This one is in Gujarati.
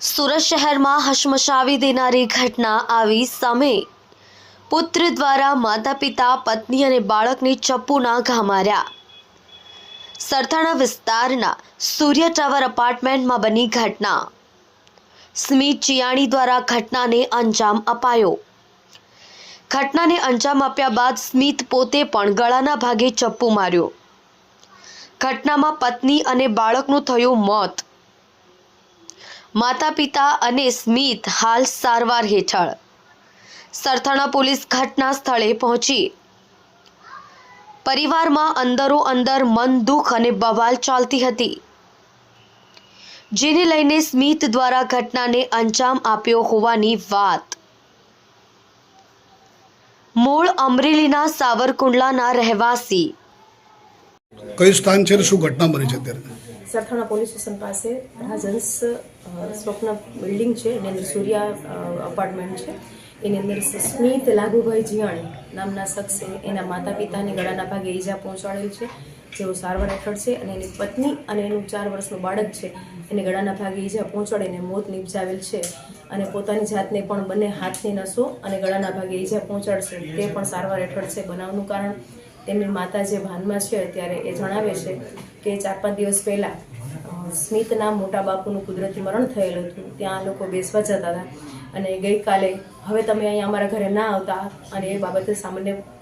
સુરત શહેરમાં હશમશાવી દેનારી ઘટના આવી સામે પુત્ર દ્વારા માતા પિતા પત્ની અને બાળકને ચપ્પુના ઘા માર્યા. સરથાણા વિસ્તારના સૂર્ય ટાવર અપાર્ટમેન્ટમાં બની ઘટના. સ્મિત ચિયાણી દ્વારા ઘટનાને અંજામ અપાયો. ઘટનાને અંજામ આપ્યા બાદ સ્મિત પોતે પણ ગળાના ભાગે ચપ્પુ માર્યો. ઘટનામાં પત્ની અને બાળકનું થયું મોત. માતા પિતા અને સ્મિત હાલ સારવાર હેઠળ. સરથાણા પોલીસ ઘટના સ્થળે પહોંચી. પરિવારમાં અંદરો અંદર મન દુઃખ અને બવાલ ચાલતી હતી. જેને લઈને સ્મિત દ્વારા ઘટનાને અંજામ આપ્યો હોવાની વાત. મૂળ અમરેલીના સાવરકુંડલાના રહેવાસી. કયું સ્થાન છે શું ઘટના બની છે અત્યારે? સરથાણા પોલીસ સ્ટેશન પાસે રાજહંસ સ્વપ્ન બિલ્ડિંગ છે. એની અંદર સૂર્યા અપાર્ટમેન્ટ છે. એની અંદર સ્મિત લાગુભાઈ જીયાણી નામના શખ્સે એના માતા પિતાને ગળાના ભાગે ઈજા પહોંચાડેલ છે. જેઓ સારવાર હેઠળ છે અને એની પત્ની અને એનું ચાર વર્ષનું બાળક છે, એને ગળાના ભાગે ઈજા પહોંચાડીને મોત નિપજાવેલ છે અને પોતાની જાતને પણ બંને હાથની નસો અને ગળાના ભાગે ઈજા પહોંચાડશે. તે પણ સારવાર હેઠળ છે બનાવનું કારણ. તેમની માતા જે ભાનમાં છે ત્યારે એ જણાવે છે કે ચાર પાંચ દિવસ પહેલાં સ્મિતના મોટા બાપુનું કુદરતી મરણ થયેલું હતું. ત્યાં લોકો બેસવા જતા હતા અને ગઈકાલે, હવે તમે અહીંયા અમારા ઘરે ના આવતા અને એ બાબતે સામાન્ય